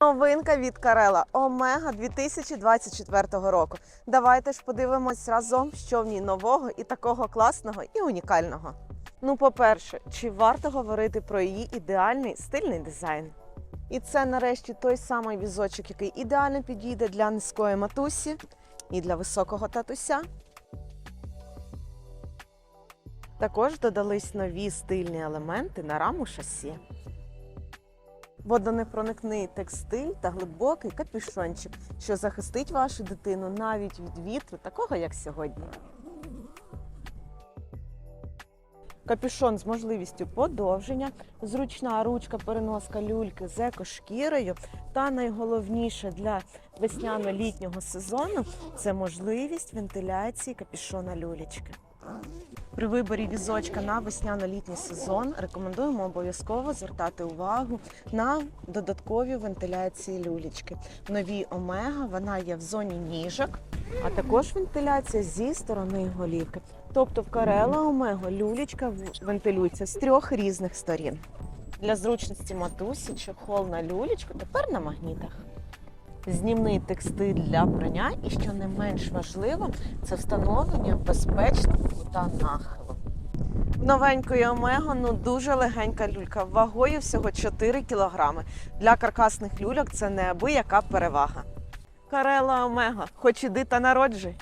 Новинка від Карела Омега 2024 року. Давайте ж подивимось разом, що в ній нового і такого класного і унікального. Ну, по-перше, чи варто говорити про її ідеальний стильний дизайн? І це нарешті той самий візочок, який ідеально підійде для низької матусі і для високого татуся. Також додались нові стильні елементи на раму шасі. Водонепроникний текстиль та глибокий капюшончик, що захистить вашу дитину навіть від вітру, такого як сьогодні. Капюшон з можливістю подовження, зручна ручка переноска люльки з екошкірою. Та найголовніше для весняно-літнього сезону це можливість вентиляції капюшона люлечки. При виборі візочка на весняно-літній сезон рекомендуємо обов'язково звертати увагу на додаткові вентиляції люлічки. В новій омега вона є в зоні ніжок, а також вентиляція зі сторони голівки. Тобто в Карела Омего люлічка вентилюється з трьох різних сторін. Для зручності матусі чохол на люлічку тепер на магнітах. Знімний текстиль для прання, і що не менш важливо, це встановлення безпечного кута нахилу. Новенької Омего ну дуже легенька люлька, вагою всього 4 кг. Для каркасних люльок це неабияка перевага. Карела Омега, хоч іди та народжуй.